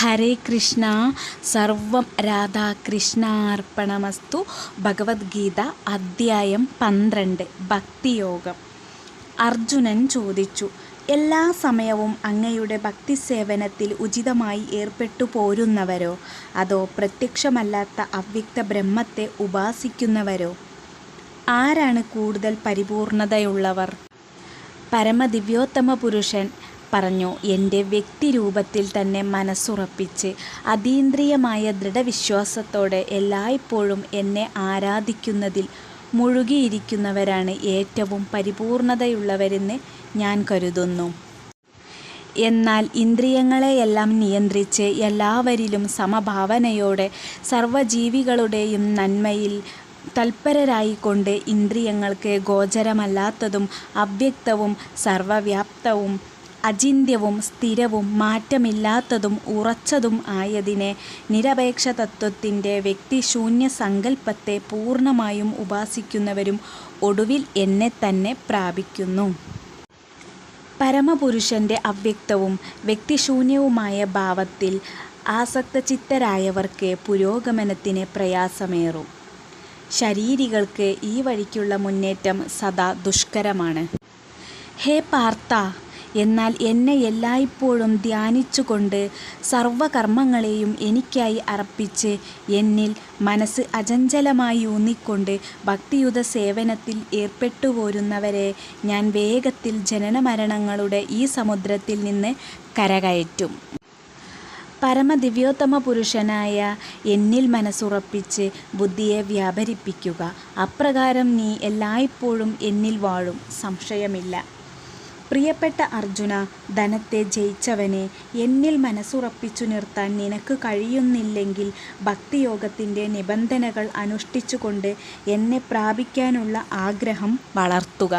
ഹരേ കൃഷ്ണ സർവം രാധാകൃഷ്ണാർപ്പണമസ്തു ഭഗവത്ഗീത അദ്ധ്യായം പന്ത്രണ്ട് ഭക്തിയോഗം. അർജുനൻ ചോദിച്ചു എല്ലാ സമയവും അങ്ങയുടെ ഭക്തി സേവനത്തിൽ ഉചിതമായി ഏർപ്പെട്ടു പോരുന്നവരോ? അതോ പ്രത്യക്ഷമല്ലാത്ത അവ്യക്ത ബ്രഹ്മത്തെ ഉപാസിക്കുന്നവരോ? ആരാണ് കൂടുതൽ പരിപൂർണതയുള്ളവർ? പരമദിവ്യോത്തമ പുരുഷൻ പറഞ്ഞു എന്റെ വ്യക്തിരൂപത്തിൽ തന്നെ മനസ്സുറപ്പിച്ച് അതീന്ദ്രിയമായ ദൃഢവിശ്വാസത്തോടെ എല്ലായ്പ്പോഴും എന്നെ ആരാധിക്കുന്നതിൽ മുഴുകിയിരിക്കുന്നവരാണ് ഏറ്റവും പരിപൂർണതയുള്ളവരെന്ന് ഞാൻ കരുതുന്നു. എന്നാൽ ഇന്ദ്രിയങ്ങളെയെല്ലാം നിയന്ത്രിച്ച് എല്ലാവരിലും സമഭാവനയോടെ സർവജീവികളുടെയും നന്മയിൽ തൽപരരായിക്കൊണ്ട് ഇന്ദ്രിയങ്ങൾക്ക് ഗോചരമല്ലാത്തതും അവ്യക്തവും സർവവ്യാപ്തവും അചിന്ത്യവും സ്ഥിരവും മാറ്റമില്ലാത്തതും ഉറച്ചതും ആയതിനെ നിരപേക്ഷ തത്വത്തിന്റെ വ്യക്തിശൂന്യ സങ്കല്പത്തെ പൂർണമായും ഉപാസിക്കുന്നവരും ഒടുവിൽ എന്നെ തന്നെ പ്രാപിക്കുന്നു. പരമപുരുഷന്റെ അവ്യക്തവും വ്യക്തിശൂന്യവുമായ ഭാവത്തിൽ ആസക്തചിത്തരായവർക്ക് പുരോഗമനത്തിന് പ്രയാസമേറും. ശരീരികൾക്ക് ഈ വഴിക്കുള്ള മുന്നേറ്റം സദാ ദുഷ്കരമാണ്. ഹേ പാർത്ത എന്നാൽ എന്നെ എല്ലായ്പ്പോഴും ധ്യാനിച്ചുകൊണ്ട് സർവകർമ്മങ്ങളെയും എനിക്കായി അർപ്പിച്ച് എന്നിൽ മനസ്സ് അചഞ്ചലമായി ഊന്നിക്കൊണ്ട് ഭക്തിയുത സേവനത്തിൽ ഏർപ്പെട്ടുപോരുന്നവരെ ഞാൻ വേഗത്തിൽ ജനനമരണങ്ങളുടെ ഈ സമുദ്രത്തിൽ നിന്ന് കരകയറ്റും. പരമദിവ്യോത്തമ പുരുഷനായ എന്നിൽ മനസ്സുറപ്പിച്ച് ബുദ്ധിയെ വ്യാപരിപ്പിക്കുക. അപ്രകാരം നീ എല്ലായ്പ്പോഴും എന്നിൽ വാഴും. സംശയമില്ല. പ്രിയപ്പെട്ട അർജുന ധനത്തെ ജയിച്ചവനെ എന്നിൽ മനസ്സുറപ്പിച്ചു നിർത്താൻ നിനക്ക് കഴിയുന്നില്ലെങ്കിൽ ഭക്തിയോഗത്തിന്റെ നിബന്ധനകൾ അനുഷ്ഠിച്ചുകൊണ്ട് എന്നെ പ്രാപിക്കാനുള്ള ആഗ്രഹം വളർത്തുക.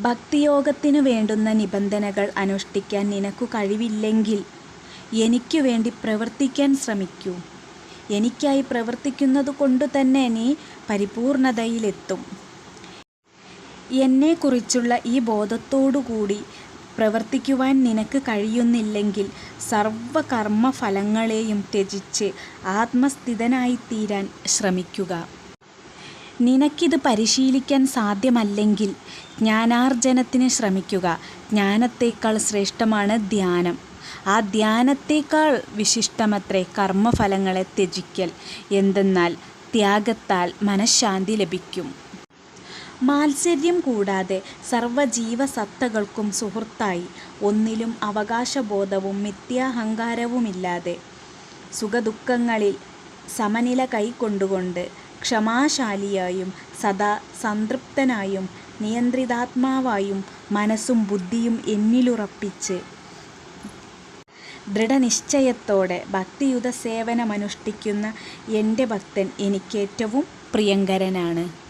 ഭക്തിയോഗത്തിനു വേണ്ടുന്ന നിബന്ധനകൾ അനുഷ്ഠിക്കാൻ നിനക്കു കഴിവില്ലെങ്കിൽ എനിക്ക് വേണ്ടി പ്രവർത്തിക്കാൻ ശ്രമിക്കൂ. എനിക്കായി പ്രവർത്തിക്കുന്നത് കൊണ്ട് തന്നെ നീ പരിപൂർണതയിലെത്തും. എന്നെക്കുറിച്ചുള്ള ഈ ബോധത്തോടുകൂടി പ്രവർത്തിക്കുവാൻ നിനക്ക് കഴിയുന്നില്ലെങ്കിൽ സർവകർമ്മഫലങ്ങളെയും ത്യജിച്ച് ആത്മസ്ഥിതനായിത്തീരാൻ ശ്രമിക്കുക. നിനക്കിത് പരിശീലിക്കാൻ സാധ്യമല്ലെങ്കിൽ ജ്ഞാനാർജനത്തിന് ശ്രമിക്കുക. ജ്ഞാനത്തേക്കാൾ ശ്രേഷ്ഠമാണ് ധ്യാനം. ആ ധ്യാനത്തേക്കാൾ വിശിഷ്ടമത്രേ കർമ്മഫലങ്ങളെ ത്യജിക്കൽ. എന്തെന്നാൽ ത്യാഗത്താൽ മനഃശാന്തി ലഭിക്കും. മാത്സര്യം കൂടാതെ സർവജീവസത്തകൾക്കും സുഹൃത്തായി. ഒന്നിലും അവകാശബോധവും മിഥ്യാഹങ്കാരവുമില്ലാതെ. സുഖദുഃഖങ്ങളിൽ സമനില കൈക്കൊണ്ടുകൊണ്ട് ക്ഷമാശാലിയായും സദാ സംതൃപ്തനായും നിയന്ത്രിതാത്മാവായും മനസ്സും ബുദ്ധിയും എന്നിലുറപ്പിച്ച് ദൃഢനിശ്ചയത്തോടെ ഭക്തിയുത സേവനമനുഷ്ഠിക്കുന്ന എന്റെ ഭക്തൻ എനിക്കേറ്റവും പ്രിയങ്കരനാണ്.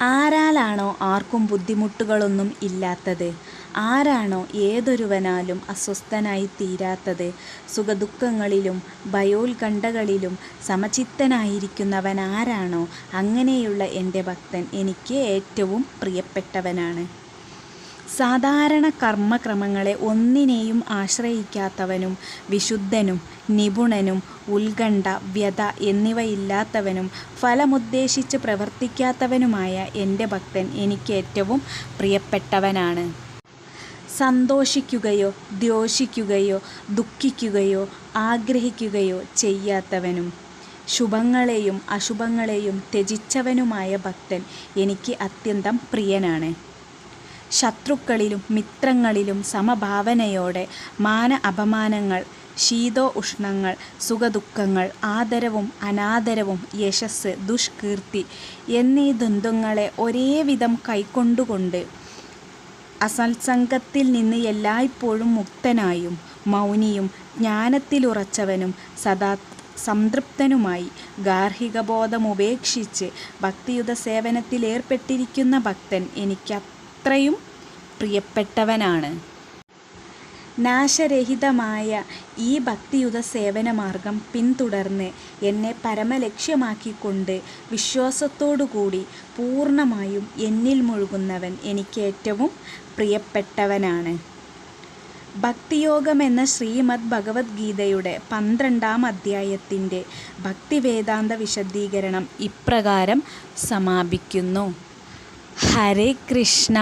ആരാലാണോ ആർക്കും ബുദ്ധിമുട്ടുകളൊന്നും ഇല്ലാത്തത്? ആരാണോ ഏതൊരുവനാലും അസ്വസ്ഥനായി തീരാത്തത്? സുഖദുഃഖങ്ങളിലും ഭയോത്കണ്ഠകളിലും സമചിത്തനായിരിക്കുന്നവൻ ആരാണോ അങ്ങനെയുള്ള എന്റെ ഭക്തൻ എനിക്ക് ഏറ്റവും പ്രിയപ്പെട്ടവനാണ്. സാധാരണ കർമ്മക്രമങ്ങളെ ഒന്നിനെയും ആശ്രയിക്കാത്തവനും വിശുദ്ധനും നിപുണനും ഉത്കണ്ഠ വ്യത എന്നിവയില്ലാത്തവനും ഫലമുദ്ദേശിച്ച് പ്രവർത്തിക്കാത്തവനുമായ എന്റെ ഭക്തൻ എനിക്ക് ഏറ്റവും പ്രിയപ്പെട്ടവനാണ്. സന്തോഷിക്കുകയോ ദ്യോഷിക്കുകയോ ദുഃഖിക്കുകയോ ആഗ്രഹിക്കുകയോ ചെയ്യാത്തവനും ശുഭങ്ങളെയും അശുഭങ്ങളെയും ത്യജിച്ചവനുമായ ഭക്തൻ എനിക്ക് അത്യന്തം പ്രിയനാണ്. ശത്രുക്കളിലും മിത്രങ്ങളിലും സമഭാവനയോടെ മാന അപമാനങ്ങൾ ശീതോ ഉഷ്ണങ്ങൾ സുഖദുഃഖങ്ങൾ ആദരവും അനാദരവും യശസ് ദുഷ്കീർത്തി എന്നീ ദ്വന്ദ്ങ്ങളെ ഒരേവിധം കൈക്കൊണ്ടുകൊണ്ട് അസത്സംഗത്തിൽ നിന്ന് എല്ലായ്പ്പോഴും മുക്തനായും മൗനിയും ജ്ഞാനത്തിലുറച്ചവനും സദാ സംതൃപ്തനുമായി ഗാർഹികബോധമുപേക്ഷിച്ച് ഭക്തിയുത സേവനത്തിലേർപ്പെട്ടിരിക്കുന്ന ഭക്തൻ എനിക്ക് അത്രയും പ്രിയപ്പെട്ടവനാണ്. നാശരഹിതമായ ഈ ഭക്തിയുത സേവനമാർഗം പിന്തുടർന്ന് എന്നെ പരമലക്ഷ്യമാക്കിക്കൊണ്ട് വിശ്വാസത്തോടുകൂടി പൂർണമായും എന്നിൽ മുഴുകുന്നവൻ എനിക്ക് ഏറ്റവും പ്രിയപ്പെട്ടവനാണ്. ഭക്തിയോഗം എന്ന ശ്രീമദ് ഭഗവത്ഗീതയുടെ പന്ത്രണ്ടാം അധ്യായത്തിന്റെ ഭക്തിവേദാന്ത വിശദീകരണം ഇപ്രകാരം സമാപിക്കുന്നു. ഹരേ കൃഷ്ണ